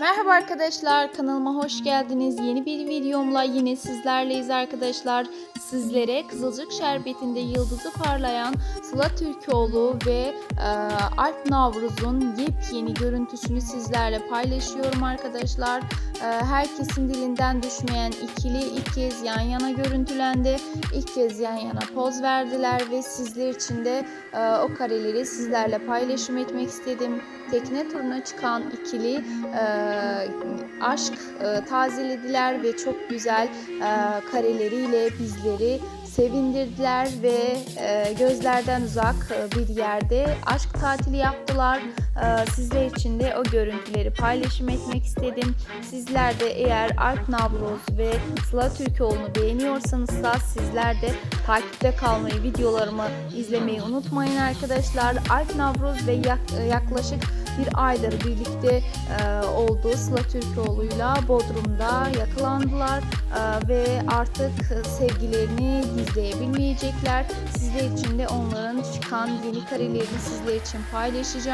Merhaba arkadaşlar kanalıma hoş geldiniz. Yeni bir videomla yine sizlerleyiz arkadaşlar. Sizlere Kızılcık Şerbeti'nde yıldızı parlayan Sıla Türkoğlu ve e, Alp Navruz'un yepyeni görüntüsünü sizlerle paylaşıyorum arkadaşlar. E, herkesin dilinden düşmeyen ikili ilk kez yan yana görüntülendi. İlk kez yan yana poz verdiler ve sizler için de e, o kareleri sizlerle paylaşım etmek istedim. Tekne turuna çıkan ikili e, aşk e, tazelediler ve çok güzel e, kareleriyle bizleri sevindirdiler ve e, gözlerden uzak e, bir yerde aşk tatili yaptılar. E, sizler için de o görüntüleri paylaşım etmek istedim. Sizler de eğer Alp Navruz ve Sıla Türkoğlu'nu beğeniyorsanız da sizler de takipte kalmayı, videolarımı izlemeyi unutmayın arkadaşlar. Alp Navruz ve yak- yaklaşık bir aydır birlikte e, olduğu Sıla Türkoğlu'yla Bodrum'da yakalandılar e, ve artık sevgilerini gizleyebilmeyecekler. Sizler için de onların çıkan yeni karelerini sizler için paylaşacağım.